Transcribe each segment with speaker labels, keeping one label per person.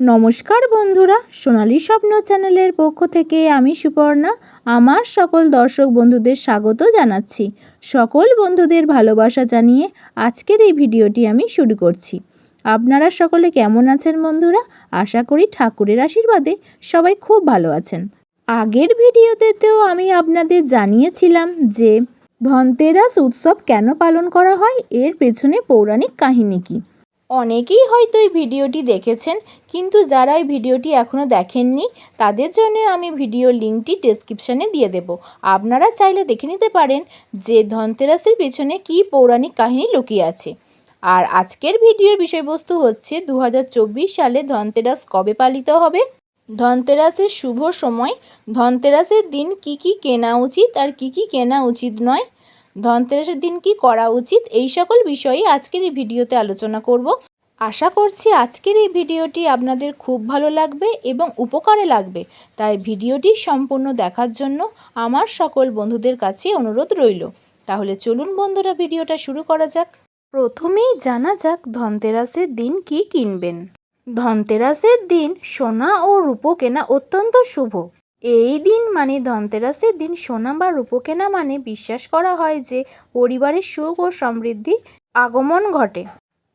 Speaker 1: নমস্কার বন্ধুরা, সোনালী স্বপ্ন চ্যানেলের পক্ষ থেকে আমি সুপর্ণা। আমার সকল দর্শক বন্ধুদের স্বাগত জানাচ্ছি। সকল বন্ধুদের ভালোবাসা জানিয়ে আজকের এই ভিডিওটি আমি শুরু করছি। আপনারা সকলে কেমন আছেন বন্ধুরা? আশা করি ঠাকুরের আশীর্বাদে সবাই খুব ভালো আছেন। আগের ভিডিওতেও আমি আপনাদের জানিয়েছিলাম যে ধনতেরাস উৎসব কেন পালন করা হয়? এর পেছনে পৌরাণিক কাহিনী কী? অনেকেই হয়তো এই ভিডিওটি দেখেছেন, কিন্তু যারা এই ভিডিওটি এখনও দেখেননি, তাদের জন্য আমি ভিডিও লিঙ্কটি ডেসক্রিপশানে দিয়ে দেব। আপনারা চাইলে দেখে নিতে পারেন যে ধনতেরাসের পেছনে কী পৌরাণিক কাহিনী লুকিয়ে আছে। আর আজকের ভিডিওর বিষয়বস্তু হচ্ছে দু হাজার চব্বিশ সালে ধনতেরাস কবে পালিত হবে? ধনতেরাসের শুভ সময়, ধনতেরাসের দিন কি কি কেনা উচিত আর কি কি কেনা উচিত নয়? ধনতেরাসের দিন কি করা উচিত? এই সকল বিষয়ে আজকের এই ভিডিওতে আলোচনা করব। আশা করছি আজকের এই ভিডিওটি আপনাদের খুব ভালো লাগবে এবং উপকারে লাগবে। তাই ভিডিওটি সম্পূর্ণ দেখার জন্য আমার সকল বন্ধুদের কাছে অনুরোধ রইল। তাহলে চলুন বন্ধুরা ভিডিওটা শুরু করা যাক। প্রথমেই জানা যাক ধনতেরাসের দিন কি কিনবেন। ধনতেরাসের দিন সোনা ও রূপো কেনা অত্যন্ত শুভ। এই দিন মানে ধনতেরাসের দিন সোনা বা রূপো কেনা মানে বিশ্বাস করা হয় যে পরিবারের সুখ ও সমৃদ্ধি আগমন ঘটে।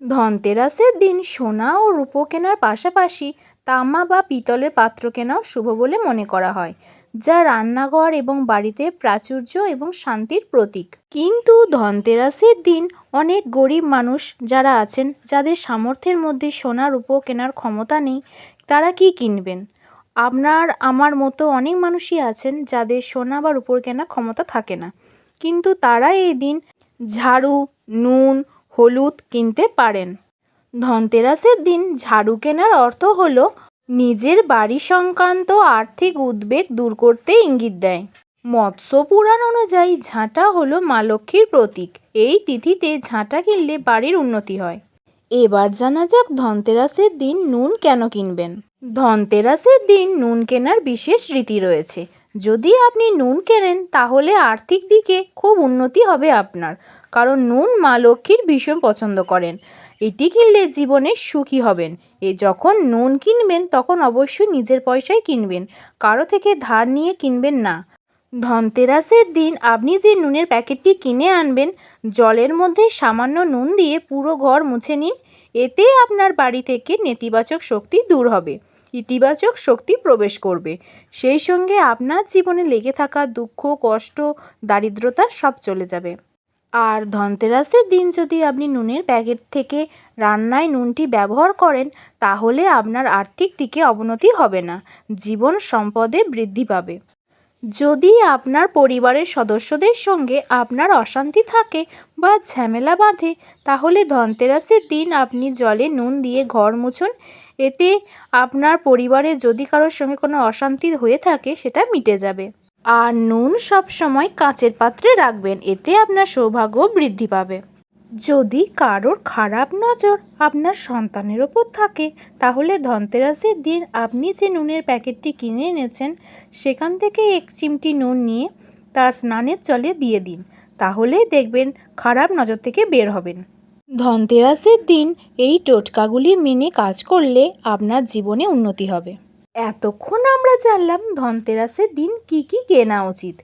Speaker 1: ধনতেরাসের দিন সোনা ও রূপো কেনার পাশাপাশি তামা বা পিতলের পাত্র কেনাও শুভ বলে মনে করা হয়, যা রান্নাঘর এবং বাড়িতে প্রাচুর্য এবং শান্তির প্রতীক। কিন্তু ধনতেরাসের দিন অনেক গরিব মানুষ যারা আছেন, যাদের সামর্থ্যের মধ্যে সোনা, রূপো কেনার ক্ষমতা নেই, তারা কি কিনবেন? আপনার, আমার মতো অনেক মানুষই আছেন যাদের সোনা বা রূপোর কেনা ক্ষমতা থাকে না। কিন্তু তারা এই দিন ঝাড়ু, নুন, হলুদ কিনতে পারেন। ধনতেরাসের দিন ঝাড়ু কেনার অর্থ হলো নিজের বাড়ি সংক্রান্ত আর্থিক উদ্বেগ দূর করতে ইঙ্গিত দেয়। মৎস্য পুরাণ অনুযায়ী ঝাঁটা হলো মা লক্ষ্মীর প্রতীক। এই তিথিতে ঝাঁটা কিনলে বাড়ির উন্নতি হয়। এবার জানা যাক ধনতেরাসের দিন নুন কেন কিনবেন। ধনতেরাসের দিন নুন কেনার বিশেষ রীতি রয়েছে। যদি আপনি নুন কেনেন, তাহলে আর্থিক দিকে খুব উন্নতি হবে আপনার, কারণ নুন মা লক্ষ্মীর ভীষণ পছন্দ করেন। এটি কিনলে জীবনে সুখী হবেন। এ যখন নুন কিনবেন, তখন অবশ্যই নিজের পয়সায় কিনবেন। কারও থেকে ধার নিয়ে কিনবেন না। ধনতেরাসের দিন আপনি যে নুনের প্যাকেটটি কিনে আনবেন, জলের মধ্যে সামান্য নুন দিয়ে পুরো ঘর মুছে নিন, এতে আপনার বাড়ি থেকে নেতিবাচক শক্তি দূর হবে, ইতিবাচক শক্তি প্রবেশ করবে। সেই সঙ্গে আপনার জীবনে লেগে থাকা দুঃখ, কষ্ট, দারিদ্রতা সব চলে যাবে। আর ধনতেরাসের দিন যদি আপনি নুনের প্যাকেট থেকে রান্নায় নুনটি ব্যবহার করেন, তাহলে আপনার আর্থিক দিকে অবনতি হবে না, জীবন সম্পদে বৃদ্ধি পাবে। যদি আপনার পরিবারের সদস্যদের সঙ্গে আপনার অশান্তি থাকে বা ঝামেলা বাঁধে, তাহলে ধনতেরাসের দিন আপনি জলে নুন দিয়ে ঘর মুছুন। এতে আপনার পরিবারে যদি কারোর সঙ্গে কোনো অশান্তি হয়ে থাকে, সেটা মিটে যাবে। আর নুন সব সময় কাঁচের পাত্রে রাখবেন, এতে আপনার সৌভাগ্য বৃদ্ধি পাবে। যদি কারোর খারাপ নজর আপনার সন্তানের ওপর থাকে, তাহলে ধনতেরাসের দিন আপনি যে নুনের প্যাকেটটি কিনে এনেছেন, সেখান থেকে এক চিমটি নুন নিয়ে তার স্নানের জলে দিয়ে দিন। তাহলে দেখবেন খারাপ নজর থেকে বের হবেন। ধনতেরাসের দিন এই টোটকাগুলি মেনে কাজ করলে আপনার জীবনে উন্নতি হবে। এতক্ষণ আমরা জানলাম ধনতেরাসের দিন কি কি কেনা উচিত।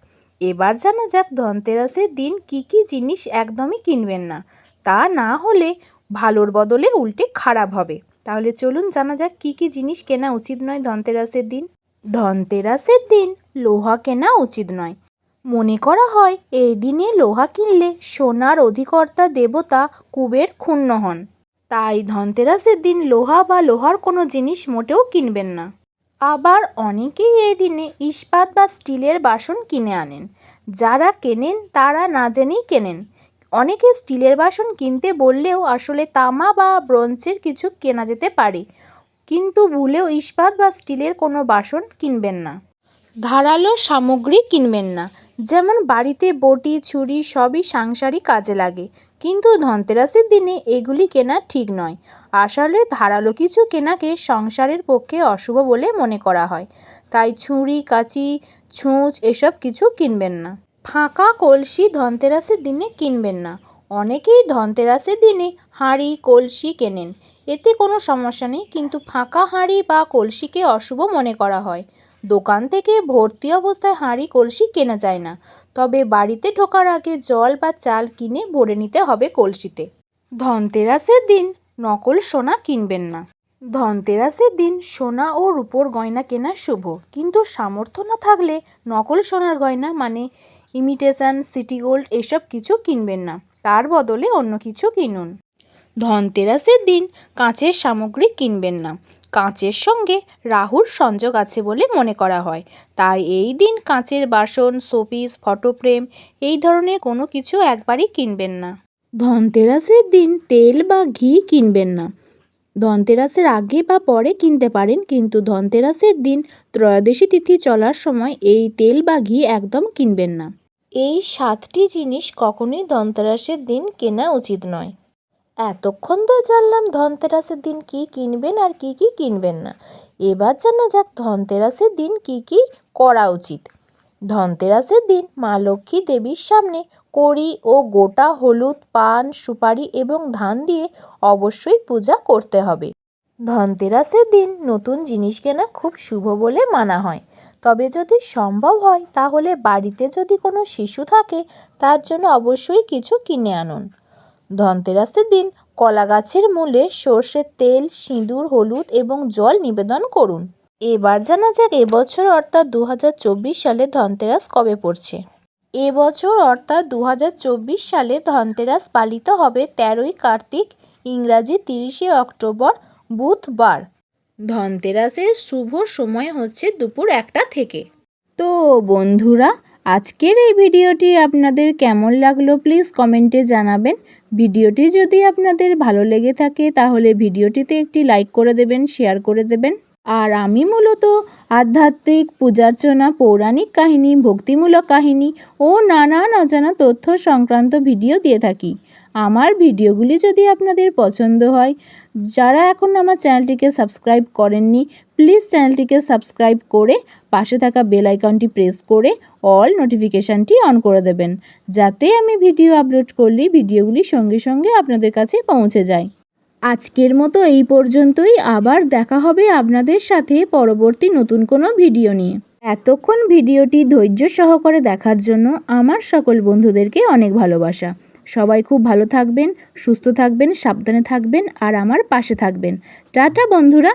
Speaker 1: এবার জানা যাক ধনতেরাসের দিন কি কি জিনিস একদমই কিনবেন না। তা না হলে ভালোর বদলে উল্টে খারাপ হবে। তাহলে চলুন জানা যাক কি কি জিনিস কেনা উচিত নয় ধনতেরাসের দিন। ধনতেরাসের দিন লোহা কেনা উচিত নয়। মনে করা হয় এই দিনে লোহা কিনলে সোনার অধিকর্তা দেবতা কুবের ক্ষুণ্ণ হন। তাই ধনতেরাসের দিন লোহা বা লোহার কোনো জিনিস মোটেও কিনবেন না। আবার অনেকেই এই দিনে ইস্পাত বা স্টিলের বাসন কিনে আনেন। যারা কেনেন, তারা না জেনেই কেনেন। অনেকে স্টিলের বাসন কিনতে বললেও আসলে তামা বা ব্রোঞ্জের কিছু কেনা যেতে পারে। কিন্তু ভুলেও ইস্পাত বা স্টিলের কোনো বাসন কিনবেন না। ধারালো সামগ্রী কিনবেন না। যেমন বাড়িতে বটি, ছুরি সবই সাংসারিক কাজে লাগে। কিন্তু ধনতেরাসের দিনে এগুলি কেনা ঠিক নয়। আসলে ধারালো কিছু কেনাকে সংসারের পক্ষে অশুভ বলে মনে করা হয়। তাই ছুরি, কাঁচি, ছুঁচ এসব কিছু কিনবেন না। ফাঁকা কলসি ধনতেরাসের দিনে কিনবেন না। অনেকেই ধনতেরাসের দিনে হাঁড়ি, কলসি কেনেন। এতে কোনো সমস্যা নেই, কিন্তু ফাঁকা হাঁড়ি বা কলসিকে অশুভ মনে করা হয়। দোকান থেকে ভর্তি অবস্থায় হাঁড়ি, কলসি কেনা যায় না। তবে বাড়িতে ঢোকার আগে জল বা চাল কিনে ভরে নিতে হবে কলসিতে। ধনতেরাসের দিন নকল সোনা কিনবেন না। ধনতেরাসের দিন সোনা ও রূপোর গয়না কেনা শুভ। কিন্তু সামর্থ্য না থাকলে নকল সোনার গয়না মানে ইমিটেশন, সিটি গোল্ড এসব কিছু কিনবেন না। তার বদলে অন্য কিছু কিনুন। ধনতেরাসের দিন কাঁচের সামগ্রী কিনবেন না। কাঁচের সঙ্গে রাহুর সংযোগ আছে বলে মনে করা হয়। তাই এই দিন কাঁচের বাসন, শোপিস, ফটোফ্রেম এই ধরনের কোনো কিছু একবারই কিনবেন না। ধনতেরাসের দিন তেল বা ঘি কিনবেন না। ধনতেরাসের আগে বা পরে কিনতে পারেন, কিন্তু ধনতেরাসের দিন ত্রয়োদশী তিথি চলার সময় এই তেল বা ঘি একদম কিনবেন না। এই সাতটি জিনিস কখনোই ধনতেরাসের দিন কেনা উচিত নয়। এতক্ষণ তো জানলাম ধনতেরাসের দিন কি কিনবেন আর কি কি কিনবেন না। এবার জানা যাক ধনতেরাসের দিন কি কি করা উচিত। ধনতেরাসের দিন মা লক্ষ্মী দেবীর সামনে কড়ি ও গোটা হলুদ, পান, সুপারি এবং ধান দিয়ে অবশ্যই পূজা করতে হবে। ধনতেরাসের দিন নতুন জিনিস কেনা খুব শুভ বলে মানা হয়। তবে যদি সম্ভব হয়, তাহলে বাড়িতে যদি কোনো শিশু থাকে, তার জন্য অবশ্যই কিছু কিনে আনুন। ধনতেরাসের দিন কলা গাছের মূলে সর্ষের তেল, সিঁদুর, হলুদ এবং জল নিবেদন করুন। এবার জানা যাক এবছর অর্থাৎ দু হাজার চব্বিশ সালে ধনতেরাস কবে পড়ছে। এবছর অর্থাৎ দু হাজার চব্বিশ সালে ধনতেরাস পালিত হবে তেরোই কার্তিক, ইংরাজি তিরিশে অক্টোবর, বুধবার। ধনতেরাসের শুভ সময় হচ্ছে দুপুর একটা থেকে। তো বন্ধুরা আজকের এই ভিডিওটি আপনাদের কেমন লাগল প্লিজ কমেন্টে জানাবেন। ভিডিওটি যদি আপনাদের ভালো লেগে থাকে তাহলে ভিডিওটিতে একটি লাইক করে দেবেন, শেয়ার করে দেবেন। আর আমি মূলত আধ্যাত্মিক পূজার্চনা, পৌরাণিক কাহিনী, ভক্তিমূলক কাহিনী ও নানান অজানা তথ্য সংক্রান্ত ভিডিও দিয়ে থাকি। আমার ভিডিওগুলি যদি আপনাদের পছন্দ হয়, যারা এখন আমার চ্যানেলটিকে সাবস্ক্রাইব করেননি, প্লিজ চ্যানেলটিকে সাবস্ক্রাইব করে পাশে থাকা বেল আইকনটি প্রেস করে অল নোটিফিকেশানটি অন করে দেবেন, যাতে আমি ভিডিও আপলোড করলে ভিডিওগুলি সঙ্গে সঙ্গে আপনাদের কাছে পৌঁছে যায়। আজকের মতো এই পর্যন্তই, আবার দেখা হবে আপনাদের সাথে পরবর্তী নতুন কোনো ভিডিও নিয়ে। এতক্ষণ ভিডিওটি ধৈর্য সহকারে দেখার জন্য আমার সকল বন্ধুদেরকে অনেক ভালোবাসা। সবাই খুব ভালো থাকবেন সুস্থ থাকবেন সাবধানে থাকবেন আর আমার পাশে থাকবেন। টাটা বন্ধুরা।